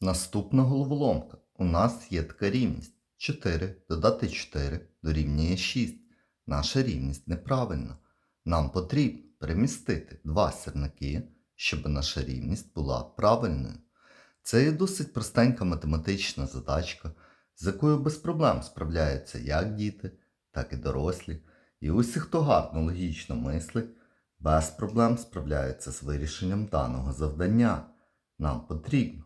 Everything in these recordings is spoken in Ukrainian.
Наступна головоломка. У нас є така рівність. 4 додати 4 дорівнює 6. Наша рівність неправильна. Нам потрібно перемістити два сірники, щоб наша рівність була правильною. Це є досить простенька математична задачка, з якою без проблем справляються як діти, так і дорослі. І усі, хто гарно логічно мислить, без проблем справляються з вирішенням даного завдання. Нам потрібно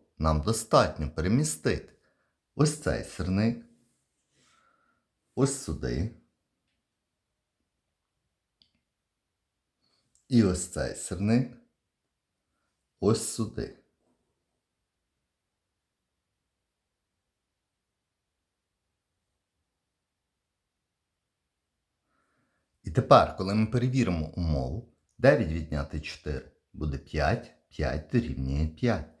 нам достатньо перемістити ось цей сирник, ось сюди. І ось цей сирник ось сюди. І тепер, коли ми перевіримо умову, 9 відняти 4 буде 5, 5 дорівнює 5.